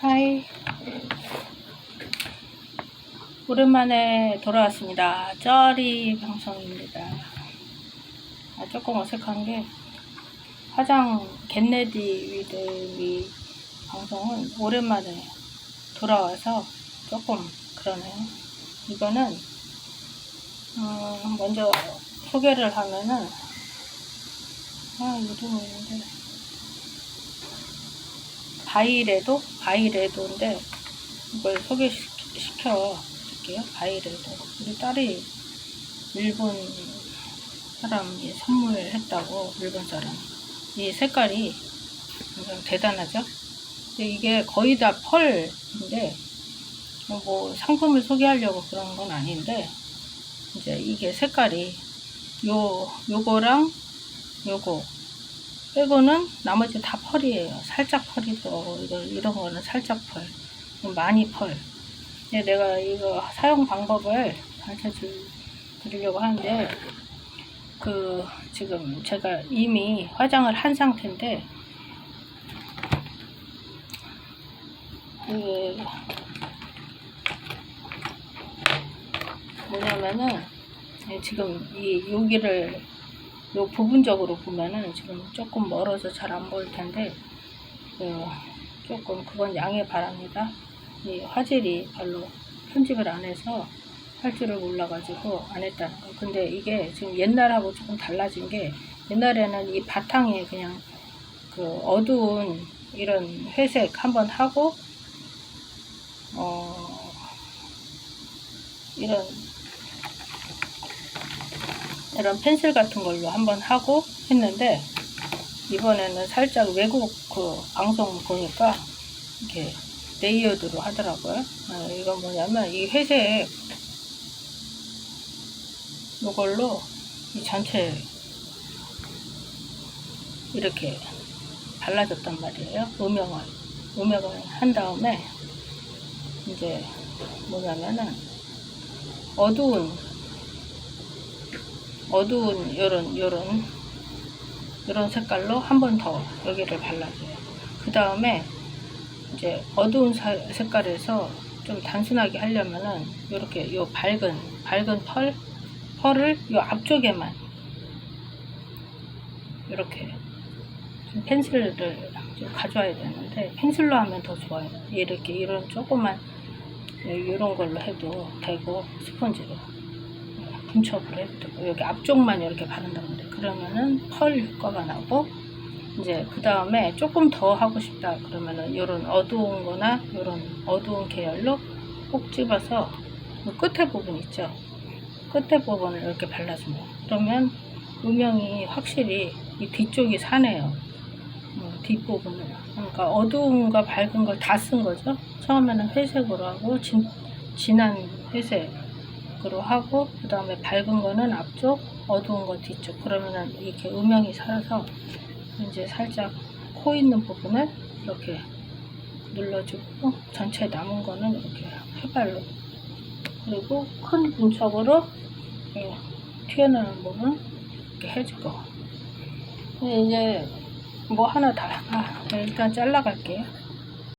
하이. 오랜만에 돌아왔습니다. 쩌리 방송입니다. 아, 조금 어색한 게 화장 겟레디 위드 미 방송은 오랜만에 돌아와서 조금 그러네요. 이거는 어, 먼저 소개를 하면은 아 이름이 있는데 바이레도 바이레도인데 이걸 소개시켜 드릴게요. 바이레도 우리 딸이 일본 사람이 선물했다고 일본 사람 이 색깔이 굉장히 대단하죠. 이게 거의 다 펄인데 뭐 상품을 소개하려고 그런 건 아닌데 이제 이게 색깔이 요 요거랑 요거 빼고는 나머지 다 펄이에요. 살짝 펄이고 이거 이런 거는 살짝 펄, 많이 펄. 근데 내가 이거 사용 방법을 가르쳐 줄- 드리려고 하는데 그 지금 제가 이미 화장을 한 상태인데 그 뭐냐면은 지금 이 여기를 요 부분적으로 보면은 지금 조금 멀어서 잘 안 보일 텐데 그 조금 그건 양해 바랍니다. 이 화질이 별로 편집을 안 해서 할 줄을 몰라가지고 안 했다는 거. 근데 이게 지금 옛날하고 조금 달라진 게 옛날에는 이 바탕에 그냥 그 어두운 이런 회색 한번 하고 어 이런 이런 펜슬 같은 걸로 한번 하고 했는데 이번에는 살짝 외국 그 방송 보니까 이렇게 레이어드로 하더라고요. 어, 이건 뭐냐면 이 회색 이걸로 이 전체 이렇게 발라줬단 말이에요. 음영을 음영을 한 다음에 이제 뭐냐면은 어두운 어두운 요런 요런 요런 색깔로 한 번 더 여기를 발라줘요. 그 다음에 이제 어두운 사- 색깔에서 좀 단순하게 하려면은 이렇게 요 밝은 밝은 펄 펄을 요 앞쪽에만 이렇게 좀 펜슬을 좀 가져와야 되는데 펜슬로 하면 더 좋아요. 이렇게 이런 조그만 이런 걸로 해도 되고 스펀지로 해도 되고. 여기 앞쪽만 이렇게 바른다고 그래. 그러면은 펄 효과가 나고 이제 그 다음에 조금 더 하고 싶다 그러면은 이런 어두운 거나 이런 어두운 계열로 꼭 집어서 이 끝에 부분 있죠? 끝에 부분을 이렇게 발라줍니다. 그러면 음영이 확실히 이 뒤쪽이 사네요. 어, 뒷부분을. 그러니까 어두운과 밝은 걸 다 쓴 거죠? 처음에는 회색으로 하고 진, 진한 회색 으로 하고 그 다음에 밝은 거는 앞쪽 어두운 거 뒤쪽. 그러면은 이렇게 음영이 살아서 이제 살짝 코 있는 부분을 이렇게 눌러주고 전체 남은 거는 이렇게 해발로. 그리고 큰 분첩으로 이 튀어나오는 부분 이렇게 해주고 근데 이제 뭐 하나 다 아, 일단 잘라갈게요